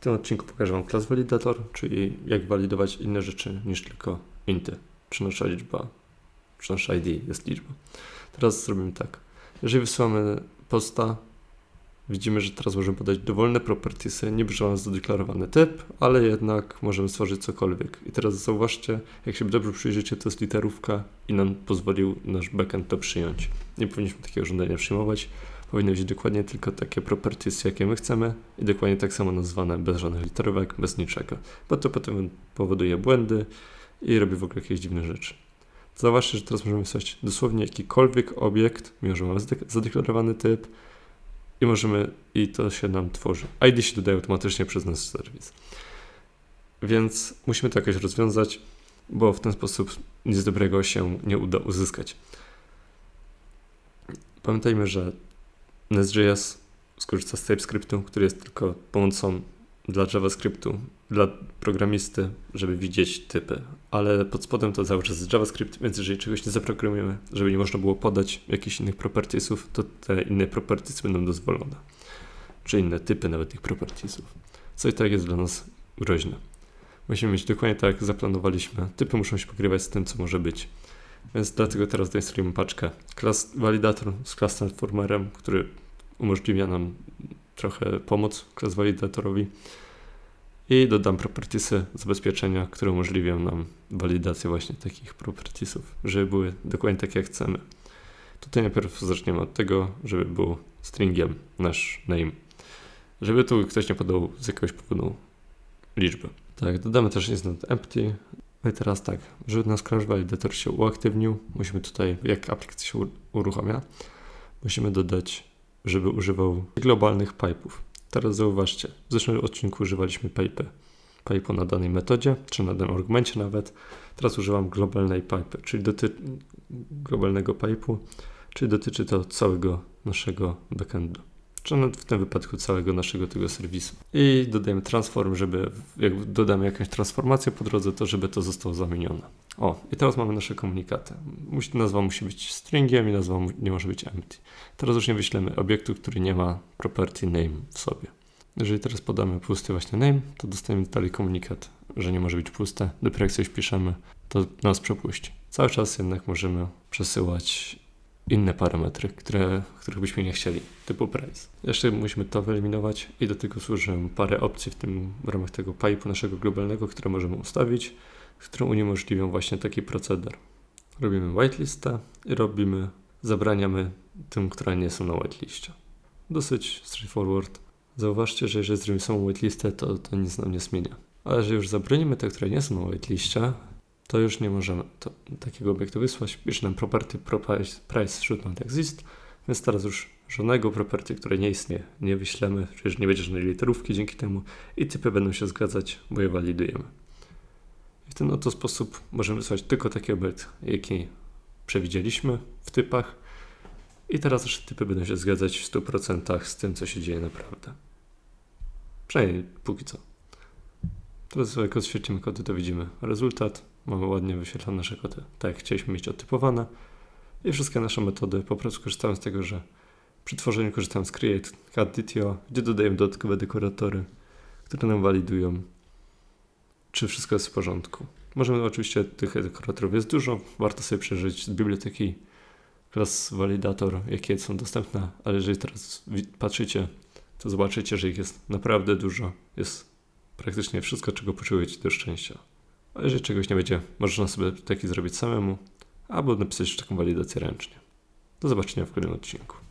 tym odcinku pokażę Wam class validator, czyli jak walidować inne rzeczy niż tylko inty, czy nasza liczba, czy nasz ID jest liczba. Teraz zrobimy tak. Jeżeli wysyłamy posta, widzimy, że teraz możemy podać dowolne propertiesy, nie używając zadeklarowany typ, ale jednak możemy stworzyć cokolwiek. I teraz zauważcie, jak się dobrze przyjrzycie, to jest literówka i nam pozwolił nasz backend to przyjąć. Nie powinniśmy takiego żądania przyjmować. Powinny być dokładnie tylko takie properties, jakie my chcemy i dokładnie tak samo nazwane, bez żadnych literówek, bez niczego. Bo to potem powoduje błędy i robi w ogóle jakieś dziwne rzeczy. Zauważcie, że teraz możemy wysłać dosłownie jakikolwiek obiekt, mimo że mamy zadeklarowany typ i możemy, i to się nam tworzy. ID się dodaje automatycznie przez nasz serwis. Więc musimy to jakoś rozwiązać, bo w ten sposób nic dobrego się nie uda uzyskać. Pamiętajmy, że Nest.js skorzysta z TypeScriptu, który jest tylko pomocą dla JavaScriptu, dla programisty, żeby widzieć typy, ale pod spodem to cały czas jest JavaScript, więc jeżeli czegoś nie zaprogramujemy, żeby nie można było podać jakichś innych propertiesów, to te inne properties będą dozwolone, czy inne typy nawet tych propertiesów, co i tak jest dla nas groźne. Musimy mieć dokładnie tak, jak zaplanowaliśmy. Typy muszą się pokrywać z tym, co może być. Więc dlatego teraz zainstalujemy paczkę class validator z class transformerem, który umożliwia nam trochę pomoc class validatorowi i dodam propertiesy zabezpieczenia, które umożliwią nam walidację właśnie takich propertiesów, żeby były dokładnie takie jak chcemy. Tutaj najpierw zaczniemy od tego, żeby był stringiem nasz name. Żeby tu ktoś nie podał z jakiegoś powodu liczby. Tak, dodamy też instance empty. No i teraz tak, żeby nasz Crash Validator się uaktywnił, musimy tutaj, jak aplikacja się uruchamia, musimy dodać, żeby używał globalnych pipe'ów. Teraz zauważcie, w zeszłym odcinku używaliśmy pipe, pipe'u na danej metodzie, czy na danym argumencie nawet. Teraz używam globalnej pipe, czyli doty globalnego pipe'u, czyli dotyczy to całego naszego backendu czy w tym wypadku całego naszego tego serwisu. I dodajemy transform, żeby jak dodamy jakąś transformację po drodze, to żeby to zostało zamienione. O, i teraz mamy nasze komunikaty. Musi, nazwa musi być stringiem i nazwa nie może być empty. Teraz już nie wyślemy obiektu, który nie ma property name w sobie. Jeżeli teraz podamy pusty właśnie name, to dostajemy dalej komunikat, że nie może być puste. Dopiero jak coś piszemy, to nas przepuści. Cały czas jednak możemy przesyłać inne parametry, które, których byśmy nie chcieli, typu price. Jeszcze musimy to wyeliminować i do tego służy parę opcji w tym w ramach tego pipe'u naszego globalnego, które możemy ustawić, które uniemożliwią właśnie taki proceder. Robimy whitelistę i robimy, zabraniamy tym, które nie są na whiteliście. Dosyć straightforward. Zauważcie, że jeżeli zrobimy samą whitelistę, to, to nic nam nie zmienia. Ale jeżeli już zabronimy te, które nie są na whiteliście, to już nie możemy to, takiego obiektu wysłać. Pisze nam property price, price should not exist, więc teraz już żadnego property, które nie istnieje, nie wyślemy, przecież nie będzie żadnej literówki dzięki temu i typy będą się zgadzać, bo je walidujemy. I w ten oto sposób możemy wysłać tylko taki obiekt, jaki przewidzieliśmy w typach i teraz nasze typy będą się zgadzać w 100% z tym, co się dzieje naprawdę. Przynajmniej póki co. Teraz jak odświetlimy kody, to widzimy rezultat. Mamy ładnie wyświetlone nasze kody, tak jak chcieliśmy mieć odtypowane. I wszystkie nasze metody po prostu korzystają z tego, że przy tworzeniu korzystamy z create DTO, gdzie dodajemy dodatkowe dekoratory, które nam walidują, czy wszystko jest w porządku. Możemy oczywiście tych dekoratorów jest dużo, warto sobie przeżyć z biblioteki class validator, jakie są dostępne, ale jeżeli teraz patrzycie, to zobaczycie, że ich jest naprawdę dużo. Jest praktycznie wszystko, czego potrzebujecie do szczęścia. A jeżeli czegoś nie będzie, można sobie taki zrobić samemu, albo napisać taką walidację ręcznie. Do zobaczenia w kolejnym odcinku.